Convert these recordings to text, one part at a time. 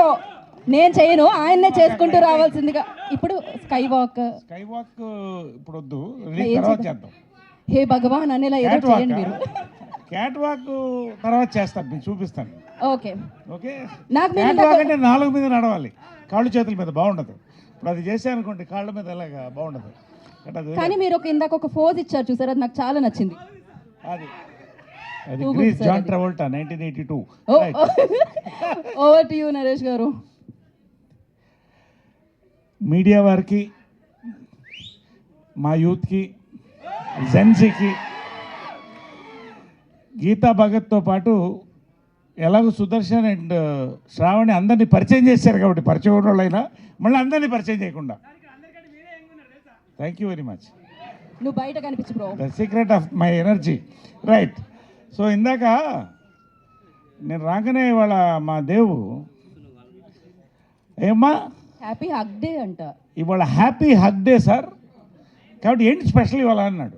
So నేను చేయను ఆయన్నే చేసుకుంటూ రావాల్సిందిగా. ఇప్పుడు స్కై వాక్ స్కై వాక్ ఇప్పుడు వద్దు తర్వాత చేద్దాం? హే భగవాన్ అనేలా ఏదో చేయండి మీరు. క్యాట్ వాక్ తర్వాత చేస్తాను మీకు చూపిస్తాను. ఓకే. ఓకే? నాకు క్యాట్ వాక్ అంటే నాలుగు మీద నడవాలి. కాళ్ళు చేతుల మీద బాగుండదు. ఇప్పుడు అది చేసే అనుకోండి కాళ్ళ మీద ఎలాగా బాగుండదు. కానీ మీరు ఒక ఇందాక ఒక ఫోజ్ ఇచ్చారు చూసారు? అది నాకు చాలా నచ్చింది. అది. అది Grease John. Travolta nineteen eighty two. Over to you Naresh garu. Media వారికి మా యూత్కి జెన్సీకి గీతా భగత్తో పాటు ఎలాగో సుదర్శన్ అండ్ శ్రావణి అందరినీ పరిచయం చేశారు కాబట్టి పరిచయం ఉన్న వాళ్ళైనా మళ్ళీ అందరినీ పరిచయం చేయకుండా. థ్యాంక్ యూ వెరీ మచ్ నువ్వు బయట కనిపించు bro. The secret of my energy right so ఇందాక నేను రాగానే ఇవాళ మా దేవు ఏమ్మా? హ్యాపీ హగ్ డే అంట. ఇవాళ హ్యాపీ హగ్ డే సార్ కాబట్టి ఏంటి స్పెషల్ ఇవాళ అన్నాడు.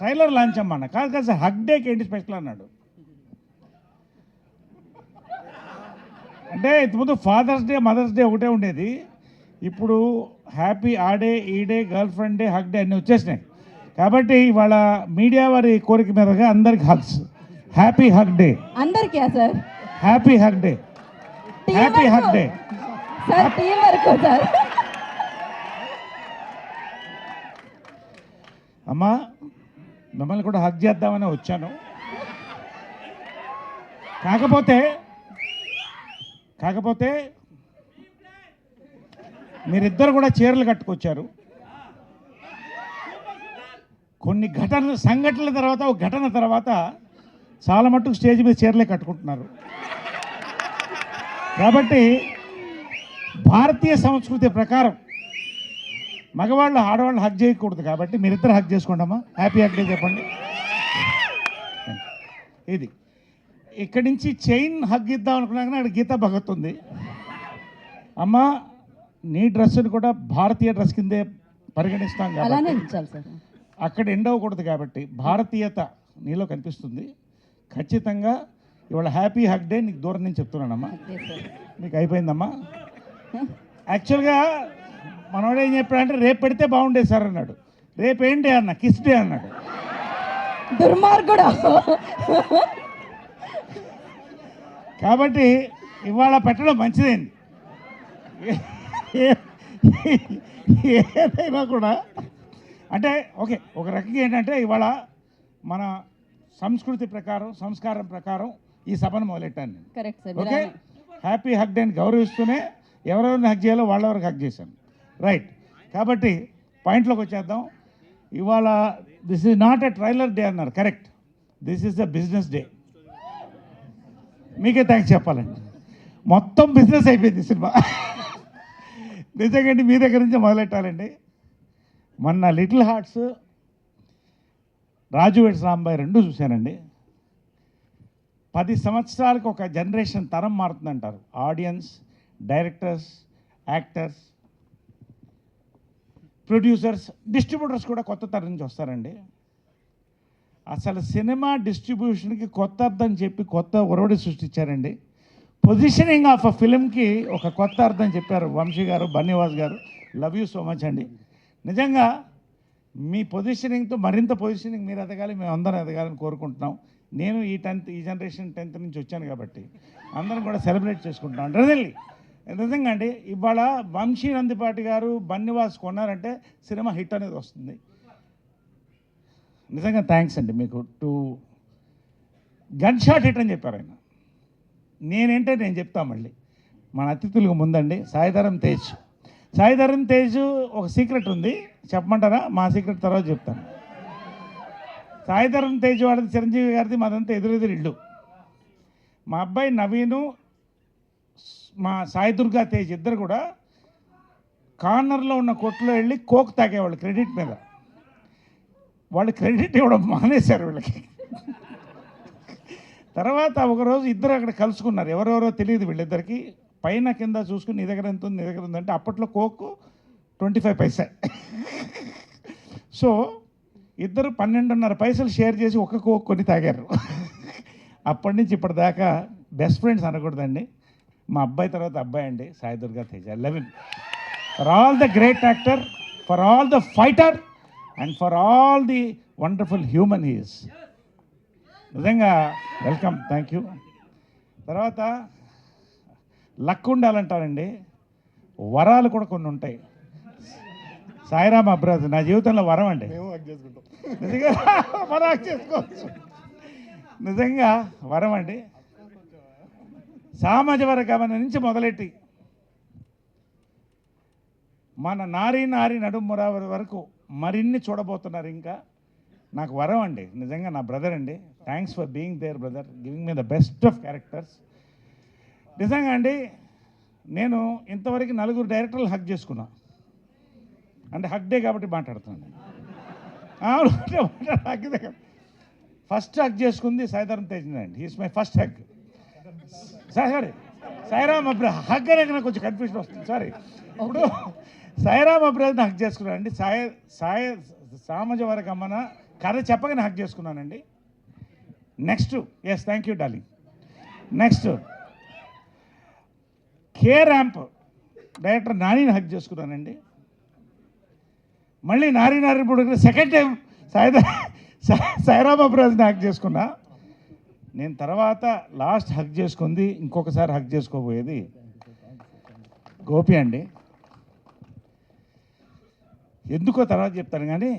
ట్రైలర్ లాంచ్ అమ్మా కాదు కాదు సార్ హగ్ డేకి ఏంటి స్పెషల్ అన్నాడు. అంటే ఇంతకుముందు ఫాదర్స్ డే మదర్స్ డే ఒకటే ఉండేది. ఇప్పుడు హ్యాపీ ఆ డే ఈ day girl friend day hug day అన్నీ వచ్చేసినాయి. కాబట్టి ఇవాళ మీడియా వారి కోరిక మీదగా అందరికి హగ్స్ హ్యాపీ హగ్ డే అందరికీ sir. Happy hug day happy hug work. Day sir team వరకు సార్. అమ్మా మిమ్మల్ని కూడా హక్ చేద్దామని వచ్చాను. కాకపోతే కాకపోతే మీరిద్దరు కూడా చీరలు కట్టుకొచ్చారు. కొన్ని ఘటనలు సంఘటనల తర్వాత ఒక ఘటన తర్వాత చాలా మట్టుకు స్టేజ్ మీద చీరలే కట్టుకుంటున్నారు. కాబట్టి భారతీయ సంస్కృతి ప్రకారం మగవాళ్ళు ఆడవాళ్ళు హక్ చేయకూడదు కాబట్టి మీరిద్దరు హక్ చేసుకోండమ్మా. హ్యాపీ హక్ డే చెప్పండి. ఇది. ఇక్కడి నుంచి చైన్ హగ్ ఇద్దాం అనుకున్నాక అక్కడ గీతా భగత్ ఉంది. అమ్మ నీ డ్రెస్సును కూడా భారతీయ డ్రెస్ కిందే పరిగణిస్తాం కాబట్టి అక్కడ ఎండ్ అవ్వకూడదు కాబట్టి భారతీయత నీలో కనిపిస్తుంది. ఖచ్చితంగా ఇవాళ హ్యాపీ హగ్ డే నీకు దూరం నుంచి చెప్తున్నానమ్మా. మీకు అయిపోయిందమ్మా. యాక్చువల్గా మనోడు ఏం చెప్పాడంటే రేపు పెడితే బాగుండేది సార్ అన్నాడు. రేపు ఏంటి అన్న? కిస్ డే అన్నాడు. దుర్మార్గుడు? కాబట్టి ఇవాళ పెట్టడం మంచిదైంది. ఏదైనా కూడా. అంటే ఓకే ఒక రకంగా ఏంటంటే ఇవాళ మన సంస్కృతి ప్రకారం సంస్కారం ప్రకారం ఈ సభను మొదలెట్టాను నేను. Correct sir okay happy hug డేని గౌరవిస్తూనే ఎవరెవరిని హక్ చేయాలో వాళ్ళెవరికి హక్ చేశాను. రైట్ కాబట్టి పాయింట్లోకి వచ్చేద్దాం. ఇవాళ this is not a trailer day అన్నారు. Correct this is the business day మీకే థ్యాంక్స్ చెప్పాలండి. మొత్తం బిజినెస్ అయిపోయింది సినిమా. నిజంగా మీ దగ్గర నుంచి మొదలెట్టాలండి. మొన్న little hearts Raju weds Rambai రెండు చూశానండి. పది సంవత్సరాలకు ఒక జనరేషన్ తరం మారుతుందంటారు. Audience directors actors producers distributors కూడా కొత్త తరం నుంచి వస్తారండి. అసలు సినిమా డిస్ట్రిబ్యూషన్కి కొత్త అర్థం చెప్పి కొత్త ఒరవడి సృష్టించారండి. పొజిషనింగ్ ఆఫ్ అ ఫిలింకి ఒక కొత్త అర్థం చెప్పారు వంశీ గారు బన్నీవాస్ గారు. లవ్ యూ సో మచ్ అండి. నిజంగా మీ పొజిషనింగ్తో మరింత పొజిషనింగ్ మీరు ఎదగాలి మేము అందరం ఎదగాలని కోరుకుంటున్నాం. నేను ఈ టెన్త్ ఈ జనరేషన్ టెన్త్ నుంచి వచ్చాను కాబట్టి అందరం కూడా సెలబ్రేట్ చేసుకుంటున్నాం. రియల్లీ నిజంగా అండి ఇవాళ వంశీ నందిపాటి గారు బన్నివాస్ కొన్నారంటే సినిమా హిట్ అనేది వస్తుంది. నిజంగా థ్యాంక్స్ అండి మీకు. టు గన్ షాట్ హిట్ అని చెప్పారు ఆయన. నేనేంటే నేను చెప్తా మళ్ళీ. మన అతిథులకు ముందండి సాయిధరం తేజ్. సాయిధరం తేజ్ ఒక సీక్రెట్ ఉంది. చెప్పమంటారా? మా సీక్రెట్ తర్వాత చెప్తాను. సాయిధరం తేజవాడది చిరంజీవి గారిది మాదంతా ఎదురెదురు ఇల్లు. మా అబ్బాయి నవీను మా సాయి దుర్గా తేజ్ ఇద్దరు కూడా కార్నర్లో ఉన్న కొట్లో వెళ్ళి కోక్ తాగేవాళ్ళు క్రెడిట్ మీద. వాళ్ళు క్రెడిట్ ఇవ్వడం మానేశారు వీళ్ళకి. తర్వాత ఒకరోజు ఇద్దరు అక్కడ కలుసుకున్నారు. ఎవరెవరో తెలియదు వీళ్ళిద్దరికి. పైన కింద చూసుకుని నీ దగ్గర ఎంత ఉంది? నీ దగ్గర ఉందంటే అప్పట్లో coke twenty five paisa. So ఇద్దరు పన్నెండున్నర పైసలు షేర్ చేసి ఒక కోక్ కొని తాగారు. అప్పటి నుంచి ఇప్పటిదాకా బెస్ట్ ఫ్రెండ్స్ అనకూడదండి. మా అబ్బాయి తర్వాత అబ్బాయి అండి Sai Durga Teja eleven for all the great actor for all the fighter and for all the wonderful human he's నిజంగా వెల్కమ్ థ్యాంక్ యూ తర్వాత లక్ ఉండాలంటారండి వరాలు కూడా కొన్ని ఉంటాయి సాయిరామ్ అబ్రాజ్ నా జీవితంలో వరం అండి. నిజంగా మనం చేసుకోవచ్చు. నిజంగా వరం అండి. సామాజిక వర్గం నుంచి మొదలెట్టి మన నారీ నారీ నడుమురావరి వరకు మరిన్ని చూడబోతున్నారు ఇంకా. నాకు వరం అండి. నిజంగా నా బ్రదర్ అండి. Thanks for being there brother giving me the best of characters నిజంగా అండి నేను ఇంతవరకు నలుగురు డైరెక్టర్లు హక్ చేసుకున్నా. అంటే హక్ డే కాబట్టి మాట్లాడుతున్నాను ఫస్ట్ హక్ చేసుకుంది సాయిధరం తేజ్ అండి. My first hug sorry Sairam Abra hug అనే నాకు కొంచెం కన్ఫ్యూజన్ వస్తుంది. సారీ ఇప్పుడు సాయిరామ్ అబ్రాజ్ని హక్ చేసుకున్నాను అండి. సాయి సాయి సామజ వరకు అమ్మన కథ చెప్పగానే హక్ చేసుకున్నానండి. Next yes thank you darling next K ramp director నానిని హక్ చేసుకున్నానండి. మళ్ళీ నారీ నారీ పుడుకుని సెకండ్ టైం సాయిదా సాయిరామ్ అబ్రాజ్ని హక్ చేసుకున్నా. నేను తర్వాత లాస్ట్ హక్ చేసుకుంది ఇంకొకసారి హక్ చేసుకోబోయేది గోపి అండి. ఎందుకో తర్వాత చెప్తాను కానీ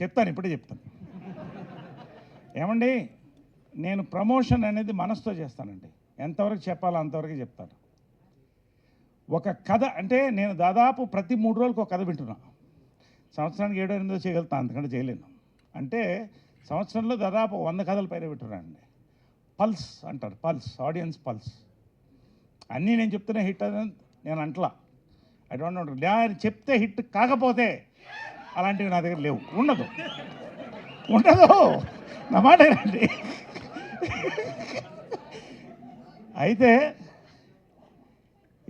చెప్తాను ఇప్పుడే చెప్తాను. ఏమండి నేను ప్రమోషన్ అనేది మనసుతో చేస్తానండి. ఎంతవరకు చెప్పాలో అంతవరకు చెప్తాను. ఒక కథ అంటే నేను దాదాపు ప్రతి మూడు రోజులకు ఒక కథ వింటున్నా. సంవత్సరానికి ఏడో ఎనిమిదో చేయగలుగుతాను అంతకంటే చేయలేను. అంటే సంవత్సరంలో దాదాపు వంద కథల పైన వింటున్నానండి. పల్స్ అంటారు పల్స్ ఆడియన్స్ పల్స్. అన్నీ నేను చెప్తున్నా హిట్ అని నేను అంటలా. ఐ డోంట్ నో నేను చెప్తే హిట్ కాకపోతే అలాంటివి నా దగ్గర లేవు. ఉండదు. ఉండదు. నా మాట అయితే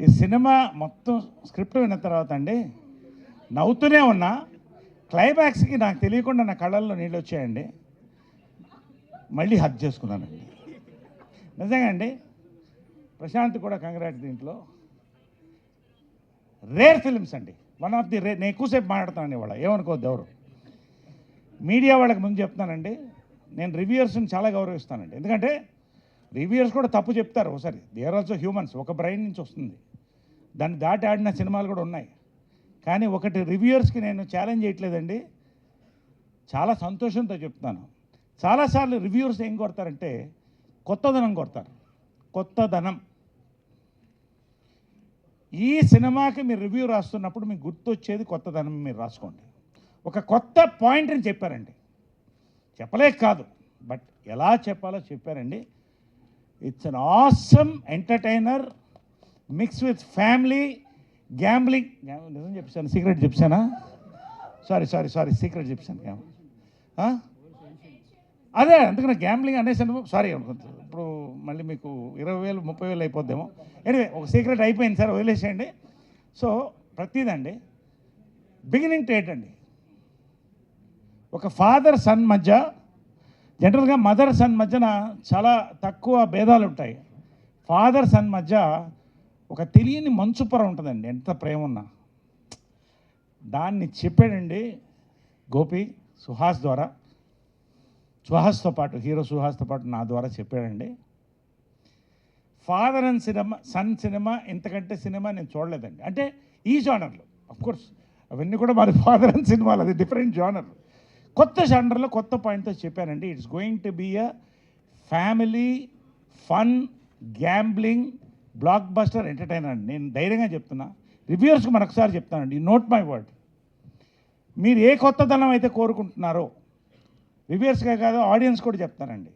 ఈ సినిమా మొత్తం స్క్రిప్ట్ విన్న తర్వాత అండి నవ్వుతూనే ఉన్నా. క్లైమాక్స్కి నాకు తెలియకుండా నా కళ్ళల్లో నీళ్ళు వచ్చాయండి. మళ్ళీ హక్ చేసుకున్నానండి. నిజంగా అండి ప్రశాంత్ కూడా కంగ్రాట్ దీంట్లో. రేర్ ఫిల్మ్స్ అండి. వన్ ఆఫ్ ది రేర్ నేను ఎక్కువసేపు మాట్లాడతానండి ఇవాళ ఏమనుకోవద్దు ఎవరు. మీడియా వాళ్ళకి ముందు చెప్తానండి నేను రివ్యూయర్స్ని చాలా గౌరవిస్తానండి. ఎందుకంటే రివ్యూయర్స్ కూడా తప్పు చెప్తారు. ఒకసారి దే ఆర్ ఆల్సో హ్యూమన్స్ ఒక బ్రెయిన్ నుంచి వస్తుంది. దాన్ని దాటి ఆడిన సినిమాలు కూడా ఉన్నాయి. కానీ ఒకటి రివ్యూయర్స్కి నేను ఛాలెంజ్ చేయట్లేదండి. చాలా సంతోషంతో చెప్తాను చాలాసార్లు రివ్యూర్స్ ఏం కొడతారంటే కొత్తదనం కొడతారు. కొత్తదనం ఈ సినిమాకి మీరు రివ్యూ రాస్తున్నప్పుడు మీకు గుర్తొచ్చేది కొత్తదనం మీరు రాసుకోండి. ఒక కొత్త పాయింట్ని చెప్పారండి. చెప్పలేక కాదు. బట్ ఎలా చెప్పాలో చెప్పారండి. It's an awesome entertainer. Mix with family gambling నిజం చెప్పాను సీక్రెట్ చెప్పానా? సారీ సారీ సారీ సీక్రెట్ చెప్పాను గ్యామ్ అదే అందుకని గ్యాంబ్లింగ్ అనేసాను సారీ ఇప్పుడు మళ్ళీ మీకు ఇరవై వేలు ముప్పై వేలు అయిపోద్దేమో. ఎనివే ఒక సీక్రెట్ అయిపోయింది సార్ వదిలేసేయండి. సో ప్రతిదండి బిగినింగ్ టు అండి. ఒక ఫాదర్ సన్ మధ్య జనరల్గా మదర్ సన్ మధ్యన చాలా తక్కువ భేదాలు ఉంటాయి. ఫాదర్ సన్ మధ్య ఒక తెలియని మంచు పొర ఉంటుందండి ఎంత ప్రేమ ఉన్నా దాన్ని చెప్పాడండి గోపి సుహాస్ ద్వారా. సుహాస్తో పాటు హీరో సుహాస్తో పాటు నా ద్వారా చెప్పాడండి. Father and cinema son cinema ఇంతకంటే సినిమా నేను చూడలేదండి. అంటే ఈ జానర్లో కోర్స్ అవన్నీ కూడా మరి ఫాదర్ అండ్ సినిమాలు అది డిఫరెంట్ జానర్. కొత్త జానర్లో కొత్త పాయింట్తో చెప్పానండి it's going to be a family fun gambling blockbuster entertainer అండి. నేను ధైర్యంగా చెప్తున్నా. రివ్యూర్స్కి మరొకసారి చెప్తానండి నోట్ మై వర్డ్ మీరు ఏ కొత్తదనం అయితే కోరుకుంటున్నారో రివ్యూర్స్గా కాదు ఆడియన్స్ కూడా చెప్తానండి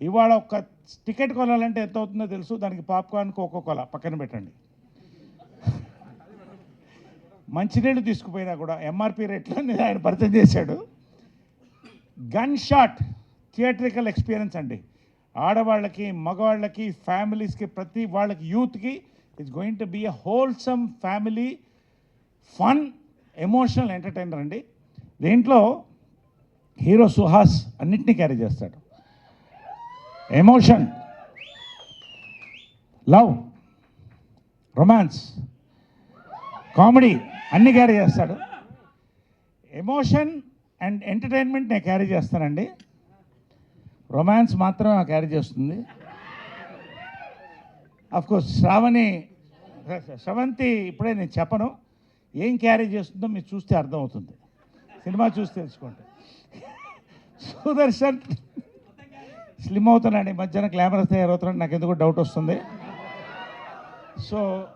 ఇవాళ ఒక టికెట్ కొనాలంటే ఎంత అవుతుందో తెలుసు. దానికి పాప్కార్న్ కోకో కోలా పక్కన పెట్టండి. మంచినీళ్ళు తీసుకుపోయినా కూడా ఎంఆర్పి రేట్లో నేను ఆయన పరిచయం చేశాడు. గన్ షాట్ థియేట్రికల్ ఎక్స్పీరియన్స్ అండి. ఆడవాళ్ళకి మగవాళ్ళకి ఫ్యామిలీస్కి ప్రతి వాళ్ళకి యూత్కి it's going to be a wholesome family fun emotional entertainer అండి. దీంట్లో హీరో సుహాస్ అన్నింటినీ క్యారీ చేస్తాడు. ఎమోషన్ లవ్ రొమాన్స్ కామెడీ అన్ని క్యారీ చేస్తాడు. ఎమోషన్ అండ్ ఎంటర్టైన్మెంట్ నేను క్యారీ చేస్తానండి. రొమాన్స్ మాత్రం క్యారీ చేస్తుంది. కోర్స్ శ్రావణి శ్రవంతి ఇప్పుడే నేను చెప్పను. ఏం క్యారీ చేస్తుందో మీరు చూస్తే అర్థమవుతుంది. సినిమా చూసి తెలుసుకోండి. సుదర్శన్ స్లిమ్ అవుతున్నాడు. ఈ మధ్యన గ్లామరస్ తయారవుతున్నాడు నాకు ఎందుకు డౌట్ వస్తుంది. సో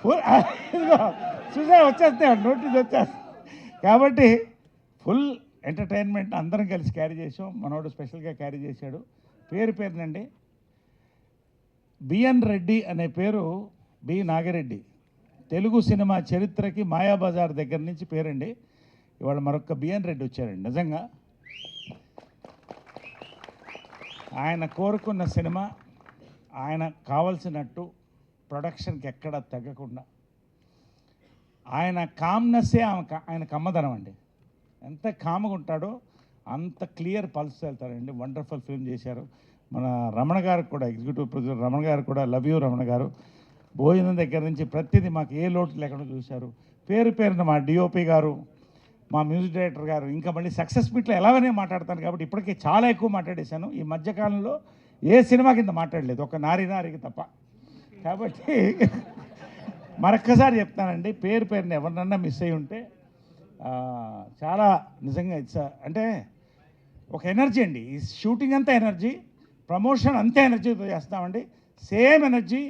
ఫుల్ చూసా వచ్చేస్తాయి నోటీస్ వచ్చేస్తాయి కాబట్టి ఫుల్ ఎంటర్టైన్మెంట్ అందరం కలిసి క్యారీ చేసాం మనోడు స్పెషల్గా క్యారీ చేశాడు. పేరు పేరునండి. బిఎన్ రెడ్డి అనే పేరు బి నాగిరెడ్డి. తెలుగు సినిమా చరిత్రకి మాయాబజార్ దగ్గర నుంచి పేరండి. ఇవాళ మరొక బిఎన్ రెడ్డి వచ్చారండి. నిజంగా ఆయన కోరుకున్న సినిమా ఆయన కావలసినట్టు ప్రొడక్షన్కి ఎక్కడ తగ్గకుండా. ఆయన కామ్నెస్సే ఆమె ఆయన కమ్మదనం అండి. ఎంత కామ్గా ఉంటాడో అంత క్లియర్ పల్స్ వెళ్తారండి వండర్ఫుల్ ఫిల్మ్ చేశారు. మన రమణ గారికి కూడా ఎగ్జిక్యూటివ్ ప్రొడ్యూసర్ రమణ గారు కూడా లవ్ యూ రమణ గారు. భోజనం దగ్గర నుంచి ప్రతిదీ మాకు ఏ లోటు లేకుండా చూశారు. పేరు పేరున మా డిఓపి గారు మా మ్యూజిక్ డైరెక్టర్ గారు ఇంకా మళ్ళీ సక్సెస్ మీట్లో ఎలాగనే మాట్లాడతాను కాబట్టి ఇప్పటికే చాలా ఎక్కువ మాట్లాడేశాను. ఈ మధ్యకాలంలో ఏ సినిమా కింద మాట్లాడలేదు. ఒక నారి నారికి తప్ప. కాబట్టి మరొక్కసారి చెప్తానండి పేరు పేరుని ఎవరినన్నా మిస్ అయి ఉంటే చాలా నిజంగా ఇట్స్ అంటే ఒక ఎనర్జీ అండి. ఈ షూటింగ్ అంతా ఎనర్జీ ప్రమోషన్ అంతే ఎనర్జీతో చేస్తామండి. Same energy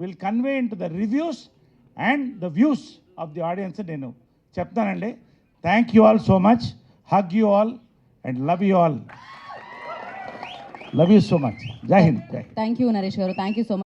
will convey in to the reviews and the views of the audience నేను చెప్తానండి. Thank you all so much hug you all and love you all love you so much Jai Hind Jai Hind thank you Naresh గారు. Thank you so much